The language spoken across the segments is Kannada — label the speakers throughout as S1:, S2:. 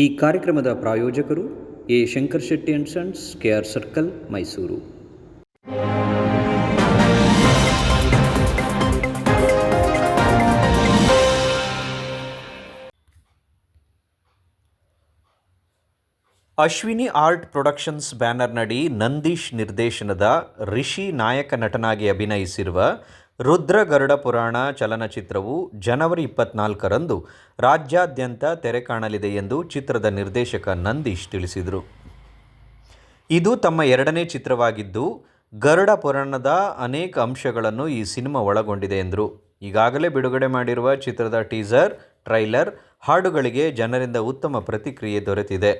S1: ಈ ಕಾರ್ಯಕ್ರಮದ ಪ್ರಾಯೋಜಕರು A Shankar Shetty and sons KR circle, Mysuru.
S2: Ashwini art productions ಬ್ಯಾನರ್ನಡಿ Nandish ನಿರ್ದೇಶನದ ರಿಷಿ ನಾಯಕ ನಟನಾಗಿ ಅಭಿನಯಿಸಿರುವ ರುದ್ರ ಗರುಡ ಪುರಾಣ ಚಲನಚಿತ್ರವು ಜನವರಿ ಇಪ್ಪತ್ನಾಲ್ಕರಂದು ರಾಜ್ಯಾದ್ಯಂತ ತೆರೆ ಕಾಣಲಿದೆ ಎಂದು ಚಿತ್ರದ ನಿರ್ದೇಶಕ ನಂದೀಶ್ ತಿಳಿಸಿದರು. ಇದು ತಮ್ಮ ಎರಡನೇ ಚಿತ್ರವಾಗಿದ್ದು, ಗರುಡ ಪುರಾಣದ ಅನೇಕ ಅಂಶಗಳನ್ನು ಈ ಸಿನಿಮಾ ಒಳಗೊಂಡಿದೆ ಎಂದರು. ಈಗಾಗಲೇ ಬಿಡುಗಡೆ ಮಾಡಿರುವ ಚಿತ್ರದ ಟೀಸರ್, ಟ್ರೈಲರ್ ಹಾಡುಗಳಿಗೆ ಜನರಿಂದ ಉತ್ತಮ ಪ್ರತಿಕ್ರಿಯೆ ದೊರೆತಿದೆ.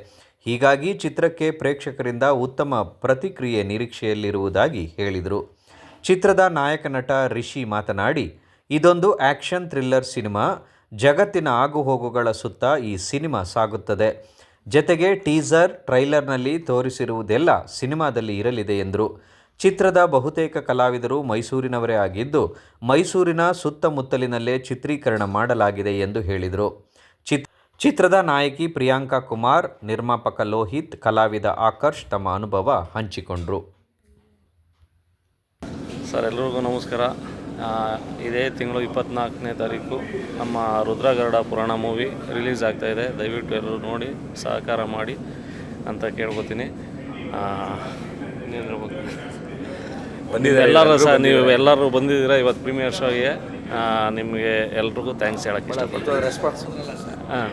S2: ಹೀಗಾಗಿ ಚಿತ್ರಕ್ಕೆ ಪ್ರೇಕ್ಷಕರಿಂದ ಉತ್ತಮ ಪ್ರತಿಕ್ರಿಯೆ ನಿರೀಕ್ಷೆಯಲ್ಲಿರುವುದಾಗಿ ಹೇಳಿದರು. ಚಿತ್ರದ ನಾಯಕ ನಟ ರಿಷಿ ಮಾತನಾಡಿ, ಇದೊಂದು ಆ್ಯಕ್ಷನ್ ಥ್ರಿಲ್ಲರ್ ಸಿನಿಮಾ, ಜಗತ್ತಿನ ಆಗುಹೋಗುಗಳ ಸುತ್ತ ಈ ಸಿನಿಮಾ ಸಾಗುತ್ತದೆ. ಜತೆಗೆ ಟೀಸರ್ ಟ್ರೈಲರ್ನಲ್ಲಿ ತೋರಿಸಿರುವುದೆಲ್ಲ ಸಿನಿಮಾದಲ್ಲಿ ಇರಲಿದೆ ಎಂದರು. ಚಿತ್ರದ ಬಹುತೇಕ ಕಲಾವಿದರು ಮೈಸೂರಿನವರೇ ಆಗಿದ್ದು, ಮೈಸೂರಿನ ಸುತ್ತಮುತ್ತಲಿನಲ್ಲೇ ಚಿತ್ರೀಕರಣ ಮಾಡಲಾಗಿದೆ ಎಂದು ಹೇಳಿದರು. ಚಿತ್, ಚಿತ್ರದ ನಾಯಕಿ ಪ್ರಿಯಾಂಕಾ ಕುಮಾರ್, ನಿರ್ಮಾಪಕ ಲೋಹಿತ್, ಕಲಾವಿದ ಆಕರ್ಷ್ ತಮ್ಮ ಅನುಭವ ಹಂಚಿಕೊಂಡರು.
S3: ಸರ್ ಎಲ್ರಿಗೂ ನಮಸ್ಕಾರ. ಇದೇ ತಿಂಗಳು ಇಪ್ಪತ್ನಾಲ್ಕನೇ ತಾರೀಕು ನಮ್ಮ ರುದ್ರಗರುಡ ಪುರಾಣ ಮೂವಿ ರಿಲೀಸ್ ಆಗ್ತಾ ಇದೆ. ದಯವಿಟ್ಟು ಎಲ್ಲರೂ ನೋಡಿ ಸಹಕಾರ ಮಾಡಿ ಅಂತ ಕೇಳ್ಕೊತೀನಿ. ಬಂದಿದೆ ಎಲ್ಲರೂ ಸಹ ನೀವು ಎಲ್ಲರೂ ಬಂದಿದ್ದೀರಾ? ಇವತ್ತು ಪ್ರೀಮಿಯರ್ ಶೋಗೆ ನಿಮಗೆ ಎಲ್ರಿಗೂ ಥ್ಯಾಂಕ್ಸ್ ಹೇಳಕ್ಕೆ ಇಷ್ಟಪಡ್ತೀನಿ. ಹಾಂ.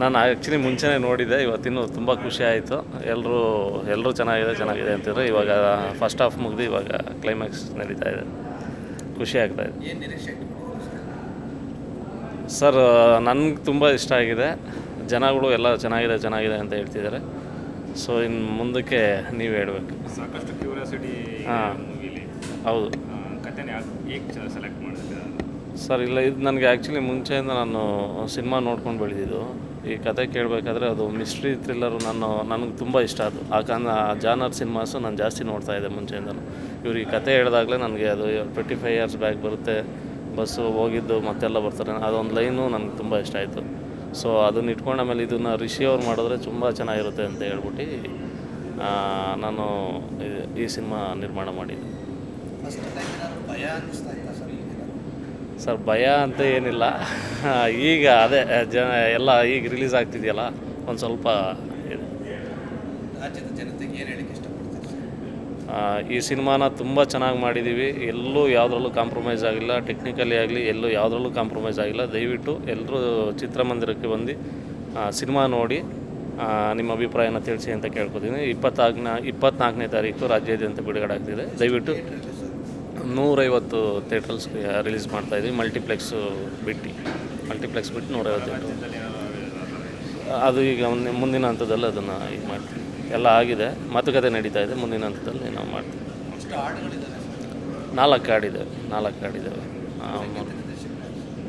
S3: ನಾನು ಆ್ಯಕ್ಚುಲಿ ಮುಂಚೆನೇ ನೋಡಿದೆ ಇವತ್ತಿನೂ ತುಂಬ ಖುಷಿ ಆಯಿತು. ಎಲ್ಲರೂ ಎಲ್ಲರೂ ಚೆನ್ನಾಗಿದೆ ಚೆನ್ನಾಗಿದೆ ಅಂತಿದ್ರು. ಇವಾಗ ಫಸ್ಟ್ ಹಾಫ್ ಮುಗಿದು ಇವಾಗ ಕ್ಲೈಮ್ಯಾಕ್ಸ್ ನಡೀತಾ ಇದೆ. ಖುಷಿ ಆಗ್ತಾ ಇದೆ. ಸರ್ ನನಗೆ ತುಂಬ ಇಷ್ಟ ಆಗಿದೆ. ಜನಗಳು ಎಲ್ಲ ಚೆನ್ನಾಗಿದೆ ಚೆನ್ನಾಗಿದೆ ಅಂತ ಹೇಳ್ತಿದ್ದಾರೆ. ಸೊ ಇನ್ನು ಮುಂದಕ್ಕೆ ನೀವು ಹೇಳಬೇಕು.
S4: ಸಾಕಷ್ಟು ಕ್ಯೂರಿಯಾಸಿಟಿ
S3: ಹಾಂ. ಹೌದು.
S4: ಸೆಲೆಕ್ಟ್
S3: ಸರ್ ಇಲ್ಲ ಇದು ನನಗೆ ಆ್ಯಕ್ಚುಲಿ ಮುಂಚೆಯಿಂದ ನಾನು ಸಿನಿಮಾ ನೋಡ್ಕೊಂಡು ಬೆಳೆದಿದ್ದು. ಈ ಕತೆ ಕೇಳಬೇಕಾದ್ರೆ ಅದು ಮಿಸ್ಟ್ರಿ ಥ್ರಿಲ್ಲರು ನಾನು ನನಗೆ ತುಂಬ ಇಷ್ಟ ಅದು. ಆ ಜಾನರ್ ಸಿನಿಮಾಸು ನಾನು ಜಾಸ್ತಿ ನೋಡ್ತಾ ಇದ್ದೆ ಮುಂಚೆಯಿಂದಲೂ. ಇವ್ರು ಈ ಕತೆ ಹೇಳಿದಾಗಲೇ ನನಗೆ ಅದು ಟ್ವೆಂಟಿ ಫೈವ್ ಇಯರ್ಸ್ ಬ್ಯಾಕ್ ಬರುತ್ತೆ ಬಸ್ಸು ಹೋಗಿದ್ದು ಮತ್ತೆಲ್ಲ ಬರ್ತಾರೆ. ಅದೊಂದು ಲೈನು ನನಗೆ ತುಂಬ ಇಷ್ಟ ಆಯಿತು. ಸೊ ಅದನ್ನ ಇಟ್ಕೊಂಡು ಆಮೇಲೆ ಇದನ್ನು ರಿಷಿ ಅವ್ರು ಮಾಡಿದ್ರೆ ತುಂಬ ಚೆನ್ನಾಗಿರುತ್ತೆ ಅಂತ ಹೇಳ್ಬಿಟ್ಟು ನಾನು ಈ ಸಿನಿಮಾ ನಿರ್ಮಾಣ ಮಾಡಿದ್ದೆ. ಸರ್ ಭಯ ಅಂತ ಏನಿಲ್ಲ. ಈಗ ಅದೇ ಜನ ಎಲ್ಲ ಈಗ ರಿಲೀಸ್ ಆಗ್ತಿದೆಯಲ್ಲ ಒಂದು ಸ್ವಲ್ಪ ಇದೆ. ಆ, ಈ ಸಿನಿಮಾನ ತುಂಬ ಚೆನ್ನಾಗಿ ಮಾಡಿದ್ದೀವಿ ಎಲ್ಲೂ ಯಾವುದ್ರಲ್ಲೂ ಕಾಂಪ್ರಮೈಸ್ ಆಗಿಲ್ಲ. ಟೆಕ್ನಿಕಲಿ ಆಗಲಿ ಎಲ್ಲೂ ಯಾವುದ್ರಲ್ಲೂ ಕಾಂಪ್ರಮೈಸ್ ಆಗಿಲ್ಲ. ದಯವಿಟ್ಟು ಎಲ್ಲರೂ ಚಿತ್ರಮಂದಿರಕ್ಕೆ ಬಂದು ಸಿನಿಮಾ ನೋಡಿ ನಿಮ್ಮ ಅಭಿಪ್ರಾಯನ ತಿಳಿಸಿ ಅಂತ ಕೇಳ್ಕೊತೀನಿ. ಇಪ್ಪತ್ತಾಗ್ನ ಇಪ್ಪತ್ನಾಲ್ಕನೇ ತಾರೀಕು ರಾಜ್ಯಾದ್ಯಂತ ಬಿಡುಗಡೆ ಆಗ್ತಿದೆ. ದಯವಿಟ್ಟು ನೂರೈವತ್ತು ಥಿಯೇಟರ್ಸ್ ರಿಲೀಸ್ ಮಾಡ್ತಾಯಿದ್ವಿ ಮಲ್ಟಿಪ್ಲೆಕ್ಸು ಬಿಟ್ಟು. ಮಲ್ಟಿಪ್ಲೆಕ್ಸ್ ಬಿಟ್ಟು ನೂರೈವತ್ತು. ಅದು ಈಗ ಮುಂದೆ- ಮುಂದಿನ ಹಂತದಲ್ಲಿ ಅದನ್ನು ಇದು ಮಾಡ್ತೀವಿ. ಎಲ್ಲ ಆಗಿದೆ. ಮಾತುಕತೆ ನಡೀತಾ ಇದೆ. ಮುಂದಿನ ಹಂತದಲ್ಲಿ ನಾವು ಮಾಡ್ತೀವಿ. ನಾಲ್ಕು ಹಾಡಿದೆ ನಾಲ್ಕು ಹಾಡಿದ್ದಾವೆ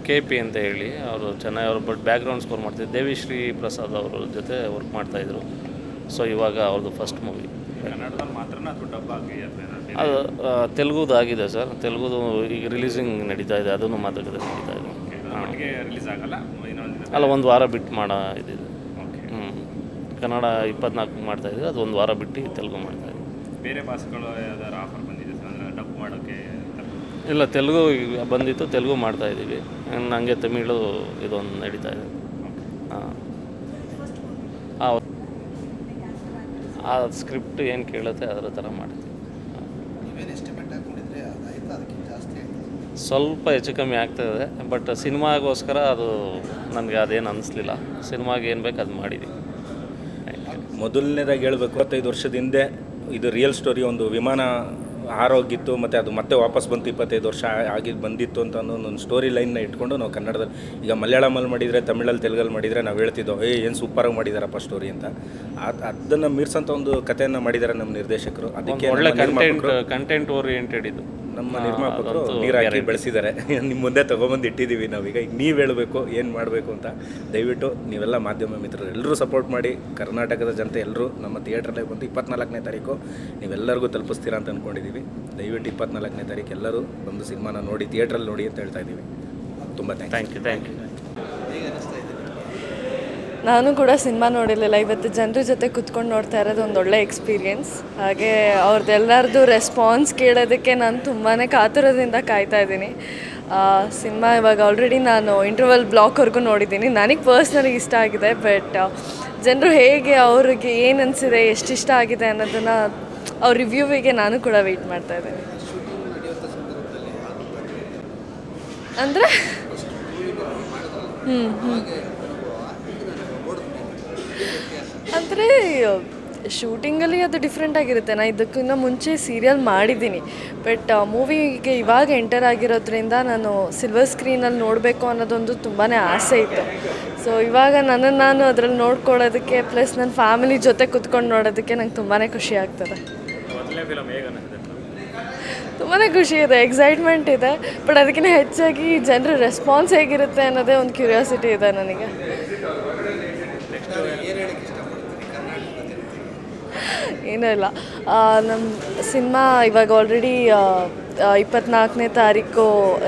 S3: ಕೆ ಪಿ ಅಂತ ಹೇಳಿ ಅವರು ಚೆನ್ನಾಗಿ ಅವರು ಬಟ್ ಬ್ಯಾಕ್ಗ್ರೌಂಡ್ ಸ್ಕೋರ್ ಮಾಡ್ತಿದ್ದೆ ದೇವಿಶ್ರೀ ಪ್ರಸಾದ್ ಅವರ ಜೊತೆ ವರ್ಕ್ ಮಾಡ್ತಾಯಿದ್ರು ಸೊ ಇವಾಗ ಅವ್ರದ್ದು ಫಸ್ಟ್ ಮೂವಿ
S4: ಕನ್ನಡದಲ್ಲಿ ಮಾತ್ರನ ಅಥವಾ ಡಬ್ಬ ಆಗಿ
S3: ಅದು ತೆಲುಗುದಾಗಿದೆ ತೆಲುಗುದು ಆಗಿದೆ ಸರ್. ತೆಲುಗುದು ಈಗ ರಿಲೀಸಿಂಗ್ ನಡೀತಾ ಇದೆ. ಅದನ್ನು ಮಾತುಕತೆ ನಡೀತಾ ಇದೆ. ಹಾಂ.
S4: ಒಟ್ಟಿಗೆ ರಿಲೀಸ್ ಆಗಲ್ಲ? ಇನ್ನೊಂದು
S3: ಅಲ್ಲ ಒಂದು ವಾರ ಬಿಟ್ಟು ಮಾಡೋ ಇದಿದೆ
S4: ಓಕೆ
S3: ಹ್ಞೂ ಕನ್ನಡ ಇಪ್ಪತ್ನಾಲ್ಕು ಮಾಡ್ತಾ ಇದ್ದೀವಿ. ಅದು ಒಂದು ವಾರ ಬಿಟ್ಟು ತೆಲುಗು ಮಾಡ್ತಾ
S4: ಬೇರೆ ಭಾಷೆಗಳು ಯಾವ್ದಾದ್ರು ಆಫರ್ ಬಂದಿದೆ ಸರ್? ಅಂದರೆ ಡಬ್ ಮಾಡೋಕ್ಕೆ
S3: ಇಲ್ಲ ತೆಲುಗು ಈಗ ಬಂದಿತ್ತು. ತೆಲುಗು ಮಾಡ್ತಾ ಇದ್ದೀವಿ. ನನಗೆ ತಮಿಳು ಇದೊಂದು ನಡೀತಾ ಇದೆ. ಹಾಂ ಆ ಸ್ಕ್ರಿಪ್ಟ್ ಏನು ಕೇಳುತ್ತೆ ಅದರ ಥರ ಮಾಡ್ತೀವಿ. ಸ್ವಲ್ಪ ಹೆಚ್ಚು ಕಮ್ಮಿ ಆಗ್ತಾಯಿದೆ ಬಟ್ ಸಿನಿಮಾಗೋಸ್ಕರ ಅದು ನನಗೆ ಅದೇನು ಅನ್ನಿಸ್ಲಿಲ್ಲ ಸಿನಿಮಾಗೆ ಏನು ಬೇಕು ಅದು ಮಾಡಿದ್ದೀವಿ
S5: ಮೊದಲನೇದಾಗಿ ಹೇಳಬೇಕು ಇಪ್ಪತ್ತೈದು ವರ್ಷದ ಹಿಂದೆ ಇದು ರಿಯಲ್ ಸ್ಟೋರಿ ಒಂದು ವಿಮಾನ ಹಾರೋಗಿತ್ತು ಮತ್ತು ಅದು ಮತ್ತೆ ವಾಪಸ್ ಬಂತು ಇಪ್ಪತ್ತೈದು ವರ್ಷ ಆಗಿ ಬಂದಿತ್ತು ಅಂತ ಅನ್ನೋ ಒಂದು ಸ್ಟೋರಿ ಲೈನ್ನ ಇಟ್ಕೊಂಡು ನಾವು ಕನ್ನಡದಲ್ಲಿ ಈಗ ಮಲಯಾಳಮಲ್ಲಿ ಮಾಡಿದರೆ ತಮಿಳಲ್ಲಿ ತೆಲುಗಲ್ಲಿ ಮಾಡಿದರೆ ನಾವು ಹೇಳ್ತಿದ್ದೋ ಏ ಏನು ಸೂಪರಾಗಿ ಮಾಡಿದಾರಪ್ಪ ಸ್ಟೋರಿ ಅಂತ. ಅದು ಅದನ್ನು ಮೀರ್ಸಂತ ಒಂದು ಕಥೆಯನ್ನು ಮಾಡಿದ್ದಾರೆ ನಮ್ಮ ನಿರ್ದೇಶಕರು. ಅದಕ್ಕೆ
S3: ಒಳ್ಳೆ ಕಂಟೆಂಟ್ ಕಂಟೆಂಟ್ ಓರಿಯೆಂಟೆಡ್ ಇದು.
S5: ನಮ್ಮ ನಿರ್ಮಾಪಕರು ನೀರು ಹಾಕಿ ಬೆಳೆಸಿದ್ದಾರೆ. ನಿಮ್ಮ ಮುಂದೆ ತಗೊಂಬಂದು ಇಟ್ಟಿದ್ದೀವಿ ನಾವೀಗ. ಈಗ ನೀವು ಹೇಳಬೇಕು ಏನು ಮಾಡಬೇಕು ಅಂತ ದಯವಿಟ್ಟು ನೀವೆಲ್ಲ ಮಾಧ್ಯಮ ಮಿತ್ರರು ಎಲ್ಲರೂ ಸಪೋರ್ಟ್ ಮಾಡಿ ಕರ್ನಾಟಕದ ಜನತೆ ಎಲ್ಲರೂ ನಮ್ಮ ಥಿಯೇಟ್ರಲ್ಲೇ ಬಂದು ಇಪ್ಪತ್ನಾಲ್ಕನೇ ತಾರೀಕು ನೀವೆಲ್ಲರಿಗೂ ತಲುಪಿಸ್ತೀರಾ ಅಂತ ಅಂದ್ಕೊಂಡಿದ್ದೀವಿ ದಯವಿಟ್ಟು ಇಪ್ಪತ್ನಾಲ್ಕನೇ ತಾರೀಕು ಎಲ್ಲರೂ ಬಂದು ಸಿನಿಮಾನ ನೋಡಿ ಥಿಯೇಟ್ರಲ್ಲಿ ನೋಡಿ ಅಂತ ಹೇಳ್ತಾ ಇದ್ದೀವಿ ತುಂಬ
S3: ಥ್ಯಾಂಕ್ ಯು ಥ್ಯಾಂಕ್ ಯು
S6: ನಾನು ಕೂಡ ಸಿನಿಮಾ ನೋಡಿರಲಿಲ್ಲ. ಇವತ್ತು ಜನರ ಜೊತೆ ಕುತ್ಕೊಂಡು ನೋಡ್ತಾ ಇರೋದು ಒಂದು ಒಳ್ಳೆ ಎಕ್ಸ್ಪೀರಿಯೆನ್ಸ್ ಹಾಗೆ ಅವ್ರದ್ದೆಲ್ಲರದ್ದು ರೆಸ್ಪಾನ್ಸ್ ಕೇಳೋದಕ್ಕೆ ನಾನು ತುಂಬಾ ಕಾತುರದಿಂದ ಕಾಯ್ತಾ ಇದ್ದೀನಿ. ಸಿನಿಮಾ ಇವಾಗ ಆಲ್ರೆಡಿ ನಾನು ಇಂಟರ್ವಲ್ ಬ್ಲಾಕ್ವರೆಗೂ ನೋಡಿದ್ದೀನಿ. ನನಗೆ ಪರ್ಸ್ನಲಿ ಇಷ್ಟ ಆಗಿದೆ ಬಟ್ ಜನರು ಹೇಗೆ ಅವ್ರಿಗೆ ಏನು ಅನಿಸಿದೆ ಎಷ್ಟು ಇಷ್ಟ ಆಗಿದೆ ಅನ್ನೋದನ್ನು ಅವ್ರ ರಿವ್ಯೂವಿಗೆ ನಾನು ಕೂಡ ವೆಯ್ಟ್ ಮಾಡ್ತಾ ಇದ್ದೀನಿ. ಅಂದರೆ? ಹ್ಞೂ ಹ್ಞೂ ಅಂದರೆ ಶೂಟಿಂಗಲ್ಲಿ ಅದು ಡಿಫ್ರೆಂಟ್ ಆಗಿರುತ್ತೆ. ನಾನು ಇದಕ್ಕಿಂತ ಮುಂಚೆ ಸೀರಿಯಲ್ ಮಾಡಿದ್ದೀನಿ. ಬಟ್ ಮೂವಿಗೆ ಇವಾಗ ಎಂಟರ್ ಆಗಿರೋದ್ರಿಂದ ನಾನು ಸಿಲ್ವರ್ ಸ್ಕ್ರೀನಲ್ಲಿ ನೋಡಬೇಕು ಅನ್ನೋದೊಂದು ತುಂಬಾ ಆಸೆ ಇತ್ತು. ಸೊ ಇವಾಗ ನನ್ನನ್ನು ನಾನು ಅದರಲ್ಲಿ ನೋಡ್ಕೊಳ್ಳೋದಕ್ಕೆ ಪ್ಲಸ್ ನನ್ನ ಫ್ಯಾಮಿಲಿ ಜೊತೆ ಕುತ್ಕೊಂಡು ನೋಡೋದಕ್ಕೆ ನಂಗೆ ತುಂಬಾ ಖುಷಿ ಆಗ್ತದೆ. ತುಂಬಾ ಖುಷಿ ಇದೆ ಎಕ್ಸೈಟ್ಮೆಂಟ್ ಇದೆ. ಬಟ್ ಅದಕ್ಕಿಂತ ಹೆಚ್ಚಾಗಿ ಜನರ ರೆಸ್ಪಾನ್ಸ್ ಹೇಗಿರುತ್ತೆ ಅನ್ನೋದೇ ಒಂದು ಕ್ಯೂರಿಯಾಸಿಟಿ ಇದೆ ನನಗೆ. ಏನೂ ಇಲ್ಲ. ನಮ್ಮ ಸಿನಿಮಾ ಇವಾಗ ಆಲ್ರೆಡಿ ಇಪ್ಪತ್ನಾಲ್ಕನೇ ತಾರೀಕು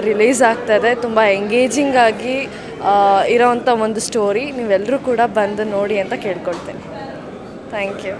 S6: ರಿಲೀಸ್ ಆಗ್ತದೆ ತುಂಬ ಎಂಗೇಜಿಂಗ್ ಆಗಿ ಇರೋವಂಥ ಒಂದು ಸ್ಟೋರಿ ನೀವೆಲ್ಲರೂ ಕೂಡ ಬಂದು ನೋಡಿ ಅಂತ ಕೇಳ್ಕೊಳ್ತೇನೆ. Thank you